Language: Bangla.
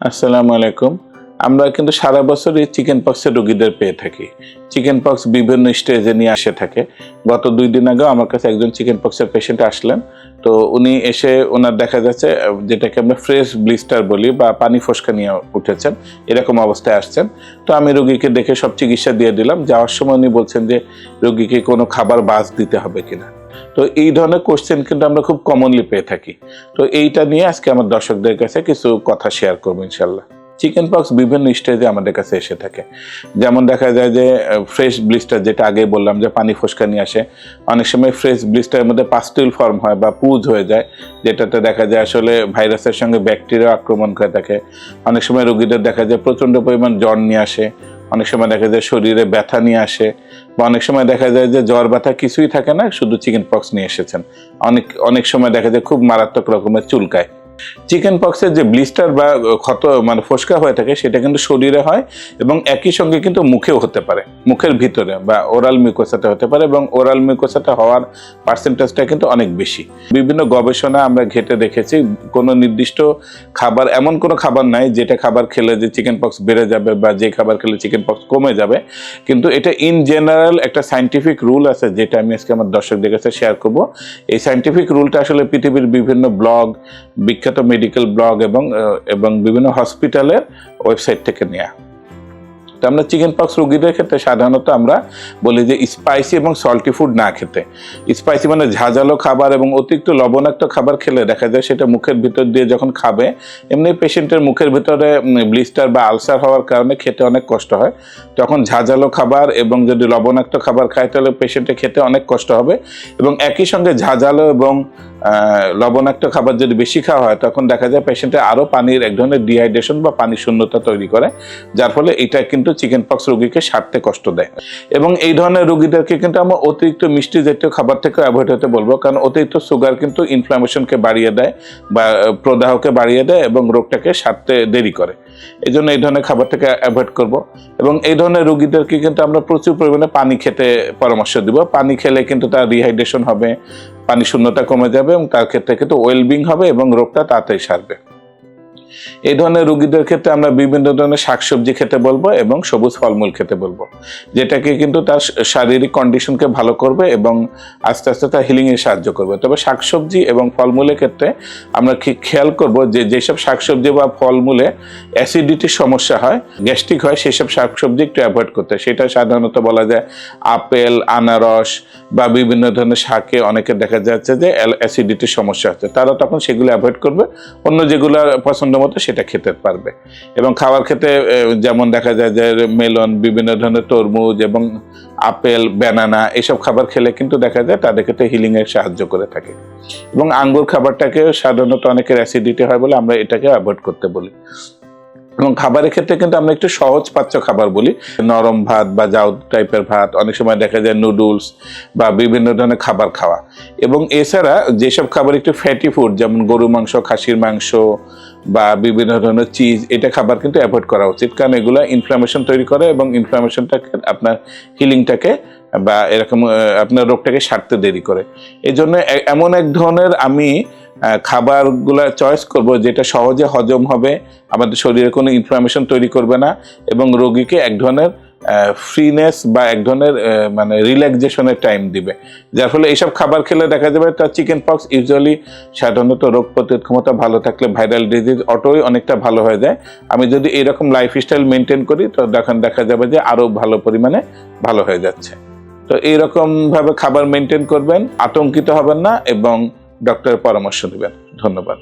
আসসালামু আলাইকুম। আমরা কিন্তু সারা বছরই চিকেন পক্সের রোগীদের পেয়ে থাকি। চিকেন পক্স বিভিন্ন স্টেজে নিয়ে আসে থাকে। গত দুই দিন আগেও আমার কাছে একজন চিকেন পক্সের পেশেন্ট আসলেন। তো উনি এসে ওনার দেখা যাচ্ছে, যেটাকে আমরা ফ্রেশ ব্লিস্টার বলি বা পানি ফসকা নিয়ে উঠেছেন, এরকম অবস্থায় আসছেন। তো আমি রোগীকে দেখে সব চিকিৎসা দিয়ে দিলাম। যাওয়ার সময় উনি বলছেন যে, রোগীকে কোনো খাবার বাস দিতে হবে কিনা? তো এই ধরনের কোশ্চেন কিন্তু আমরা খুব কমনলি পেয়ে থাকি। তো এইটা নিয়ে আজকে আমার দর্শকদের কাছে কিছু কথা শেয়ার করব ইনশাল্লাহ চিকেন পক্স বিভিন্ন স্টেজে আমাদের কাছে এসে থাকে। যেমন দেখা যায় যে ফ্রেশ ব্লিস্টার যেটা আগে বললাম যে, পানি ফসকা নিয়ে আসে। অনেক সময় ফ্রেশ ব্লিস্টারের মধ্যে পাস্টিল ফর্ম হয় বা পুজ হয়ে যায়। যেটাতে দেখা যায় আসলে ভাইরাসের সঙ্গে ব্যাকটেরিয়া আক্রমণ করে থাকে। অনেক সময় রোগীদের দেখা যায় প্রচণ্ড পরিমাণ জ্বর নিয়ে আসে। অনেক সময় দেখা যায় শরীরে ব্যথা নিয়ে আসে বা অনেক সময় দেখা যায় যে জ্বর ব্যথা কিছুই থাকে না, শুধু চিকেন পক্স নিয়ে এসেছেন। অনেক অনেক সময় দেখা যায় খুব মারাত্মক রকমের চুলকায়। চিকেন পক্সের যে ব্লিস্টার বা ক্ষত মানে ফসকা হয়ে থাকে, সেটা কিন্তু শরীরে হয় এবং একই সঙ্গে কিন্তু মুখেও হতে পারে। মুখের ভিতরে বা ওরাল মিউকোসাতে হতে পারে এবং ওরাল মিউকোসাতে হওয়ার পার্সেন্টেজটা কিন্তু অনেক বেশি। বিভিন্ন গবেষণা আমরা ঘেটে দেখেছি, কোনো নির্দিষ্ট খাবার, এমন কোনো খাবার নাই যেটা খাবার খেলে যে চিকেন পক্স বেড়ে যাবে বা যে খাবার খেলে চিকেন পক্স কমে যাবে। কিন্তু এটা ইন জেনারেল একটা সাইন্টিফিক রুল আছে যেটা আমি আজকে আমার দর্শকদের কাছে শেয়ার করব। এই সাইন্টিফিক রুলটা আসলে পৃথিবীর বিভিন্ন ব্লগ বিখ্যাত মেডিকেল ব্লগ এবং এবং বিভিন্ন হসপিটালের ওয়েবসাইট থেকে নেওয়া তো আমরা চিকেন পক্স রোগীদের ক্ষেত্রে সাধারণত আমরা বলি যে স্পাইসি এবং সল্টি ফুড না খেতে। স্পাইসি মানে ঝাঁঝালো খাবার এবং অতিরিক্ত লবণাক্ত খাবার খেলে দেখা যায় সেটা মুখের ভিতর দিয়ে যখন খাবে, এমনি পেশেন্টের মুখের ভিতরে ব্লিস্টার বা আলসার হওয়ার কারণে খেতে অনেক কষ্ট হয়। তখন ঝাঁঝালো খাবার এবং যদি লবণাক্ত খাবার খায়, তাহলে পেশেন্টে খেতে অনেক কষ্ট হবে এবং একই সঙ্গে ঝাঁঝালো এবং লবণাক্ত খাবার যদি বেশি খাওয়া হয়, তখন দেখা যায় পেশেন্টে আরও পানির এক ধরনের ডিহাইড্রেশন বা পানি শূন্যতা তৈরি করে, যার ফলে এটা কিন্তু চিকেন পক্স রোগীকে সারতে কষ্ট দেয়। এবং এই ধরনের রোগীদেরকে কিন্তু আমরা অতিরিক্ত মিষ্টি জাতীয় খাবার থেকে অ্যাভয়েড হতে বলব, কারণ অতিরিক্ত সুগার কিন্তু ইনফ্লামেশনকে বাড়িয়ে দেয় বা প্রদাহকে বাড়িয়ে দেয় এবং রোগটাকে সারতে দেরি করে। এই জন্য এই ধরনের খাবারটাকে অ্যাভয়েড করব। এবং এই ধরনের রুগীদেরকে কিন্তু আমরা প্রচুর পরিমাণে পানি খেতে পরামর্শ দিব। পানি খেলে কিন্তু তার রিহাইড্রেশন হবে, পানি শূন্যতা কমে যাবে এবং তার ক্ষেত্রে কিন্তু ওয়েলবিং হবে এবং রোগটা তাড়াতাড়ি সারবে। এই ধরনের রোগীদের ক্ষেত্রে আমরা বিভিন্ন ধরনের শাকসবজি খেতে বলব এবং সবুজ ফলমূল খেতে বলব, যেটাকে কিন্তু তার শারীরিক কন্ডিশনকে ভালো করবে এবং আস্তে আস্তে তার হিলিংয়ে সাহায্য করবে। তবে শাকসবজি এবং ফলমূলের ক্ষেত্রে আমরা খেয়াল করব যে যেসব শাকসবজি বা ফলমূলে অ্যাসিডিটির সমস্যা হয় গ্যাস্ট্রিক হয়, সেসব শাকসবজি একটু অ্যাভয়েড করতে। সেটা সাধারণত বলা যায় আপেল, আনারস বা বিভিন্ন ধরনের শাকে অনেকের দেখা যাচ্ছে যে অ্যাসিডিটির সমস্যা হচ্ছে। তারা তখন সেগুলো অ্যাভয়েড করবে। অন্য যেগুলো পছন্দ মতো সেটা খেতে পারবে। এবং খাবার খেতে যেমন দেখা যায় যে মেলন, বিভিন্ন ধরনের তরমুজ এবং আপেল, ব্যানানা এসব খাবার খেলে কিন্তু দেখা যায় তাদের ক্ষেত্রে হিলিংয়ে সাহায্য করে থাকে। এবং আঙ্গুর খাবারটাকে সাধারণত অনেকের অ্যাসিডিটি হয় বলে আমরা এটাকে অ্যাভয়েড করতে বলি। এবং খাবারের ক্ষেত্রে কিন্তু আমরা একটু সহজ পাচ্য খাবার বলি। নরম ভাত বা জাউ টাইপের ভাত, অনেক সময় দেখা যায় নুডলস বা বিভিন্ন ধরনের খাবার খাওয়া। এবং এছাড়া যেসব খাবার একটু ফ্যাটি ফুড যেমন গরু মাংস, খাসির মাংস বা বিভিন্ন ধরনের চিজ এটা খাবার কিন্তু অ্যাভয়েড করা উচিত। কারণ এগুলো ইনফ্লামেশন তৈরি করে এবং ইনফ্লামেশনটাকে আপনার হিলিংটাকে বা এরকম আপনার রোগটাকে সারতে দেরি করে। এই জন্য এমন এক ধরনের আমি খাবারগুলো চয়েস করব, যেটা সহজে হজম হবে, আমাদের শরীরে কোনো ইনফ্লামেশন তৈরি করবে না, এবং রোগীকে এক ধরনের ফ্রিনেস বা এক ধরনের মানে রিল্যাক্সেশনের টাইম দিবে। যার ফলে এইসব খাবার খেলে দেখা যাবে তার চিকেন পক্স ইউজুয়ালি সাধারণত রোগ প্রতিরোধ ক্ষমতা ভালো থাকলে ভাইরাল ডিজিজ অটোই অনেকটা ভালো হয়ে যায়। আমি যদি এরকম লাইফস্টাইল মেনটেন করি, তো তখন দেখা যাবে যে আরও ভালো পরিমাণে ভালো হয়ে যাচ্ছে। তো এইরকমভাবে খাবার মেনটেন করবেন, আতঙ্কিত হবেন না, এবং ডক্টরের পরামর্শ দেবেন ধন্যবাদ।